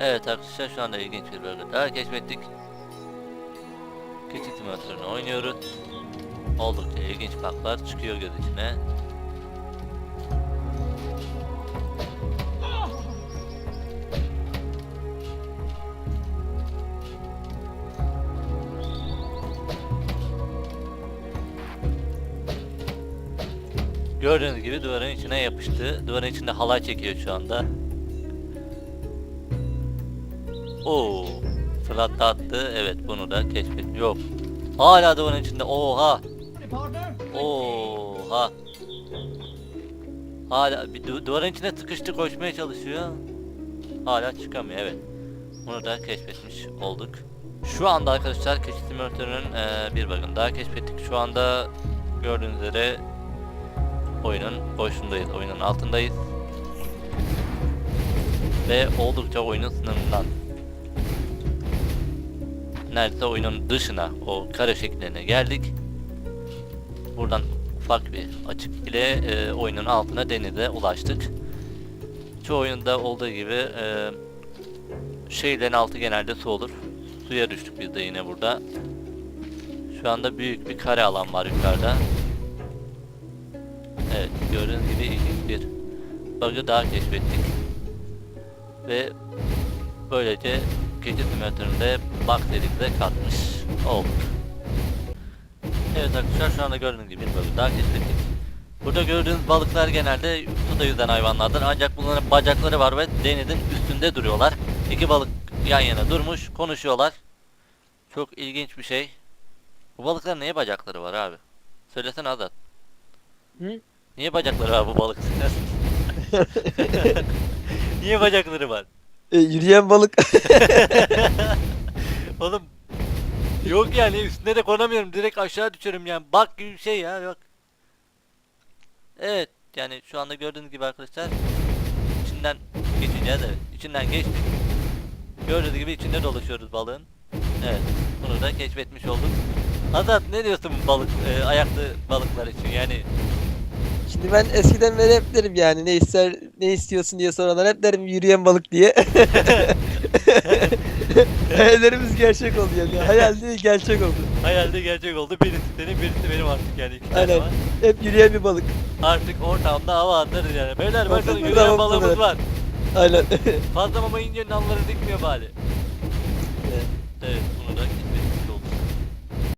arkadaşlar şu anda ilginç bir bölge daha keşfettik. Keçi simülatörünü oynuyoruz. Oldukça ilginç baklar çıkıyor göz içine. Gördüğünüz gibi duvarın içine yapıştı. Duvarın içinde halay çekiyor şu anda. Oo, fırlattı attı. Evet bunu da keşfet. Yok. Hala duvarın içinde. Oha. Oha. Hala bir du- duvarın içine sıkıştı koşmaya çalışıyor. Hala çıkamıyor evet. Bunu da keşfetmiş olduk. Şu anda arkadaşlar keçi simülatörünün eee, bir bakın daha keşfettik. Şu anda gördüğünüz üzere oyunun boşundayız. Oyunun altındayız. Ve oldukça oyunun sınırından. Neredeyse oyunun dışına, o kare şekillerine geldik. Buradan ufak bir açık ile e, oyunun altına denize ulaştık. Çoğu oyunda olduğu gibi e, şehirlerin altı genelde su olur. Suya düştük biz de yine burada. Şu anda büyük bir kare alan var yukarıda. Evet gördüğünüz gibi ilginç bir bug'ı daha keşfettik. Ve böylece gece simülatöründe bug serimize katmış olduk. Evet arkadaşlar şu anda gördüğünüz gibi bir bölüm daha keşfettik. Burada gördüğünüz balıklar genelde suda yüzen hayvanlardır ancak bunların bacakları var ve denizin üstünde duruyorlar. İki balık yan yana durmuş konuşuyorlar. Çok ilginç bir şey. Bu balıkların niye bacakları var abi? Söylesene Azat. Hı? Niye bacakları var bu balıkların? niye bacakları var? E, yürüyen balık. Oğlum yok yani üstüne de konamıyorum direkt aşağı düşerim yani bak gibi bir şey ya yok. Evet yani şu anda gördüğünüz gibi arkadaşlar içinden geçeceğiz evet içinden geçtik. Gördüğünüz gibi içinde dolaşıyoruz balığın. Evet bunu da keşfetmiş olduk. Azat ne diyorsun bu balık e, ayaklı balıklar için yani Şimdi ben eskiden beri hep derim yani ne ister ne istiyorsun diye soranlar hep derim yürüyen balık diye. Hayallerimiz gerçek oldu yani. Hayal değil gerçek oldu. hayalde gerçek oldu birisi senin birisi benim artık yani iki tane Aynen. var. Hep yürüyen bir balık. Artık ortamda hava atarız yani. Beyler bakın Ortamda yürüyen hava balığımız atarız. var. Aynen. Fazla mama ince nalları dikmiyor bari.